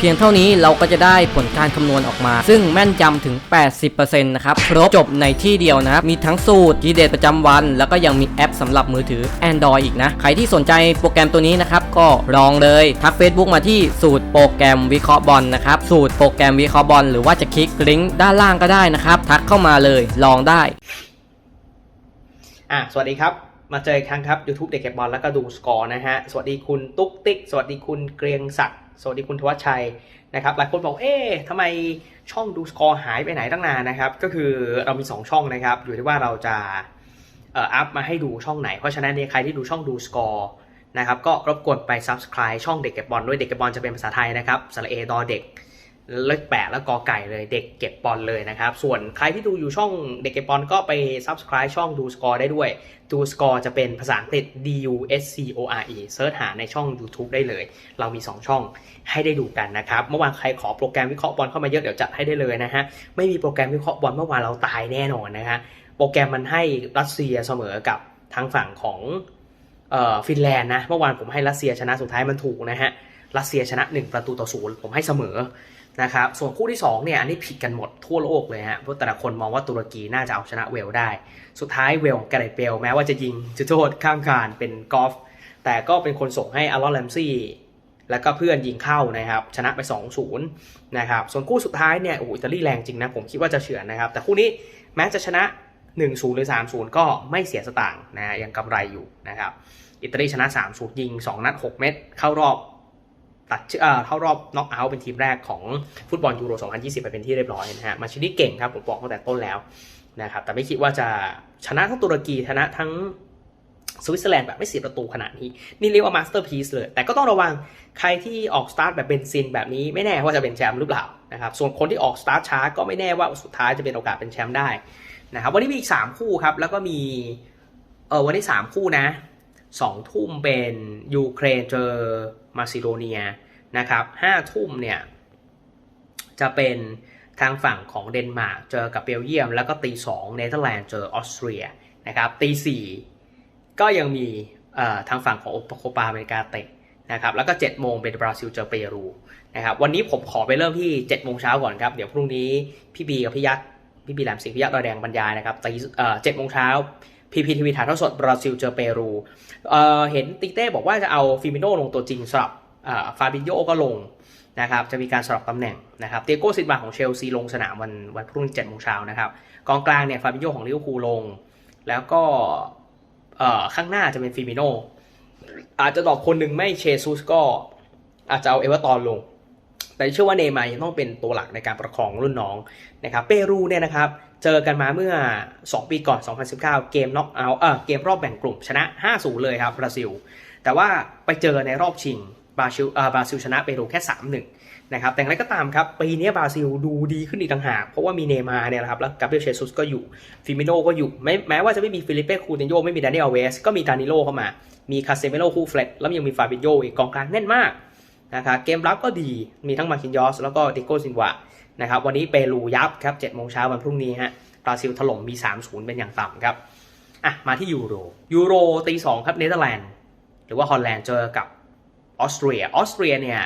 พียงเท่านี้เราก็จะได้ผลการคำนวณออกมา ซึ่งแม่นยำถึง 80%นะครับครบจบในที่เดียวนะครับ มีทั้งสูตรทีเด็ดประจำวัน แล้วก็ยังมีแอปสำหรับมือถือ Android อีกนะ ใครที่สนใจโปรแกรมตัวนี้นะครับ ก็ลองเลย ทัก Facebook มาที่สูตรโปรแกรมวิเคราะห์บอลนะครับ สูตรโปรแกรมวิเคราะห์บอลหรือว่าจะคลิกลิงก์ด้านล่างก็ได้นะครับ ทักเข้ามาเลยลองได้อะสวัสดีครับมาเจออีกครั้งครับ YouTube เด็กเก็บบอลแล้วก็ดูสกอร์นะฮะสวัสดีคุณตุ๊กติ๊กสวัสดีคุณเกรียงศักดิ์ สวัสดีคุณทวัชชัยนะครับหลายคนบอกเอ๊ะทำไมช่องดูสกอร์หายไปไหนตั้งนานนะครับก็คือเรามี 2 ช่องนะครับ อยู่ที่ว่าเราจะเอ่ออัพมาให้ดูช่องไหน เพราะฉะนั้นเนี่ยใครที่ดูช่องดูสกอร์นะครับก็รบกวนไป Subscribe ช่องเด็กเก็บบอลด้วยเด็กเก็บบอลจะเป็นภาษาไทยนะครับสระเอดอเด็ก เลขแปดแล้วกอไก่เลยเด็กเก็บบอลเลยนะครับ ส่วนใครที่ดูอยู่ช่องเด็กเก็บบอลก็ไป subscribe ช่องดูสกอร์ได้ด้วย ดูสกอร์จะเป็นภาษาอังกฤษ D U S C O R E เซิร์ชหาในช่อง YouTube ได้เลย เรามี 2 ช่องให้ได้ดูกันนะครับ เมื่อวานใครขอโปรแกรมวิเคราะห์บอลเข้ามาเยอะเดี๋ยวจัดให้ได้เลยนะฮะ ไม่มีโปรแกรมวิเคราะห์บอลเมื่อวานเราตายแน่นอนนะฮะ โปรแกรมมันให้รัสเซียเสมอกับทางฝั่งของฟินแลนด์นะ เมื่อวานผมให้รัสเซียชนะสุดท้ายมันถูกนะฮะ รัสเซียชนะ 1 ประตูต่อศูนย์ผมให้เสมอ นะครับส่วนคู่ที่2เนี่ยอันนี้ผิดกันหมดทั่วโลกเลยฮะเพราะแต่ละคนมองว่าตุรกีน่าจะเอาชนะเวลได้ สุดท้ายเวลกระไดเบลแม้ว่าจะยิงจุดโทษข้ามคานเป็นกอล์ฟแต่ก็เป็นคนส่งให้อารอนแลมซี่แล้วก็เพื่อนยิงเข้านะครับชนะไป 2-0นะครับส่วนคู่สุดท้ายเนี่ยโอ้อิตาลีแรงจริงนะผมคิดว่าจะเฉือนนะครับ แต่คู่นี้แม้จะชนะ 1-0 หรือ 3-0 ก็ไม่เสียสตางค์นะยังกำไรอยู่นะครับอิตาลีชนะ 3-0 ยิง 2 นัด 6 เม็ดเข้ารอบ ตัดเอ่อเข้ารอบน็อกเอาท์เป็นทีมแรกของฟุตบอลยูโร 2020 ไปเป็นที่เรียบร้อยนะฮะมาชินี่เก่งครับผมบอกตั้งแต่ต้นแล้วนะครับแต่ไม่คิดว่าจะชนะทั้งตุรกีชนะทั้งสวิตเซอร์แลนด์แบบไม่เสียประตูขนาดนี้ นี่เรียกว่ามาสเตอร์พีซเลย แต่ก็ต้องระวังใครที่ออกสตาร์ทแบบเบนซินแบบนี้ไม่แน่ว่าจะเป็นแชมป์หรือเปล่านะครับส่วนคนที่ออกสตาร์ทช้าก็ไม่แน่ว่าสุดท้ายจะเป็นโอกาสเป็นแชมป์ได้นะครับวันนี้มีอีก 3 คู่ครับ แล้วก็มีเออวันนี้ 3 คู่นะสองทุ่มเป็นยูเครนเจอ มาซิโดเนียนะครับห้าทุ่มเนี่ยจะเป็นทางฝั่งของเดนมาร์กเจอกับเบลเยียม แล้วก็ตีสองเนเธอร์แลนด์เจอออสเตรียนะครับตีสี่ก็ยังมีทางฝั่งของโคปาอเมริกาเตะนะครับแล้วก็7จ็ดโมงเป็นบราซิลเจอเปรูนะครับวันนี้ผมขอไปเริ่มที่7จ็ดโมงเช้าก่อนครับ เดี๋ยวพรุ่งนี้พี่บีกับพี่ยักษ์พี่บีแหลมสิงห์พี่ยักษ์ดอยแดงบรรยายนะครับตีเจ็ดโมงเช้า พีพีทีวีถ่ายทอดสดบราซิลเจอเปรูเเห็นติเต้บอกว่าจะเอาฟิมิโนลงตัวจริงสำหรับฟาบิโยก็ลงนะครับจะมีการสลับตำแหน่งนะครับเตียโกซินบาของเชลซีลงสนามวันวันพรุ่งนี้เจ็ดโมงเช้านะครับกองกลางเนี่ยฟาบิโยของลิเวอร์พูลลง แล้วก็ข้างหน้าจะเป็นฟิมิโนอาจจะตอบคนหนึ่งไม่เชซุสก็อาจจะเอาเอเวอร์ตอนลง แต่เชื่อว่าเนมายังต้องเป็นตัวหลักในการประคองรุ่นน้องนะครับเปรูเนี่ยนะครับ เจอกันมาเมื่อ 2 ปีก่อน 2019 เกมน็อกเอาเออเกมรอบแบ่งกลุ่มชนะ 5-0 เลยครับบราซิล แต่ว่าไปเจอในรอบชิงบราซิลเอ่อบราซิลชนะเปรูแค่ 3-1 นะครับ แต่อย่างไรก็ตามครับ ปีนี้บราซิลดูดีขึ้นอีกต่างหาก เพราะว่ามีเนมาร์เนี่ยนะครับ แล้วกาเบรียลเชซุสก็อยู่ ฟิมิโนก็อยู่ แม้แม้ว่าจะไม่มีฟิลิเป้คูตินโยไม่มีดานิเอลเวส ก็มีดานิโลเข้ามา มีคาเซเมโลคู่เฟลตแล้วยังมีฟาบิโยอีกกองกลางแน่นมากนะครับเกมรับก็ดี มีทั้งมาคินยอสแล้วก็ดิโกซินวา นะครับวันนี้เปรูยับครับ7โมงเช้าวันพรุ่งนี้ฮะบราซิลถล่มมี 3-0 เป็นอย่างต่ำครับอะมาที่ยูโรยูโรตีสองครับเนเธอร์แลนด์หรือว่าฮอลแลนด์เจอกับออสเตรียออสเตรียเนี่ย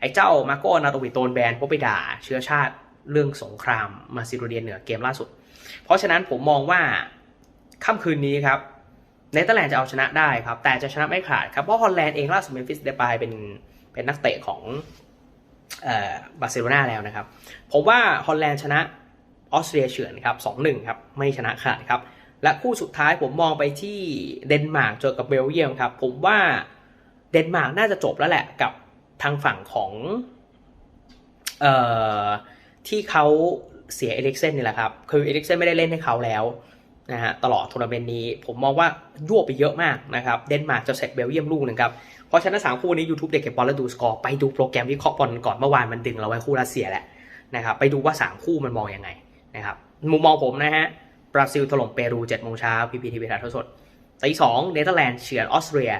ไอ้เจ้ามาโกนาโตวิโตนแบนเพราะไปด่าเชื้อชาติเรื่องสงครามมาซิโดเนียเหนือเกมล่าสุด เพราะฉะนั้นผมมองว่าค่ำคืนนี้ครับเนเธอร์แลนด์จะเอาชนะได้ครับ แต่จะชนะไม่ขาดครับ เพราะฮอลแลนด์เองล่าสุดเมมฟิสเดปายเป็นเป็นนักเตะของ บาร์เซโลนาแล้วนะครับ ผมว่าฮอลแลนด์ชนะออสเตรียเฉือนครับ2-1ครับไม่ชนะขาดครับ และคู่สุดท้ายผมมองไปที่เดนมาร์กเจอกับเบลเยียมครับ ผมว่าเดนมาร์กน่าจะจบแล้วแหละกับทางฝั่งของเอ่อที่เขาเสียเอลิกเซนนี่แหละครับ คือเอลิกเซนไม่ได้เล่นให้เขาแล้วนะฮะตลอดทัวร์นาเมนต์นี้ผมมองว่ายั่วไปเยอะมากนะครับ เดนมาร์กจะเสร็จเบลเยียมลูกหนึ่งครับ เพราะฉะนั้นสามคู่นี้ YouTube เด็กเก็บบอลและดูสกอร์ไปดูโปรแกรมวิเคราะห์บอลก่อนเมื่อวานมันดึงเราไว้คู่รัสเซียแหละนะครับไปดูว่า 3 คู่มันมองยังไงนะครับมุมมองผมนะฮะบราซิลถล่มเปรู7โมงเช้าพีพีทีวีถ่ายทอดสดตีสองเนเธอร์แลนด์เฉือนออสเตรีย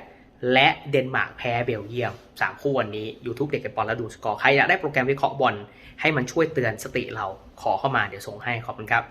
และเดนมาร์กแพ้เบลเยียม 3 คู่วันนี้ YouTube เด็กเก็บบอลและดูสกอร์ใครอยากได้โปรแกรมวิเคราะห์บอลให้มันช่วยเตือนสติเราขอเข้ามาเดี๋ยวส่งให้ขอบคุณครับ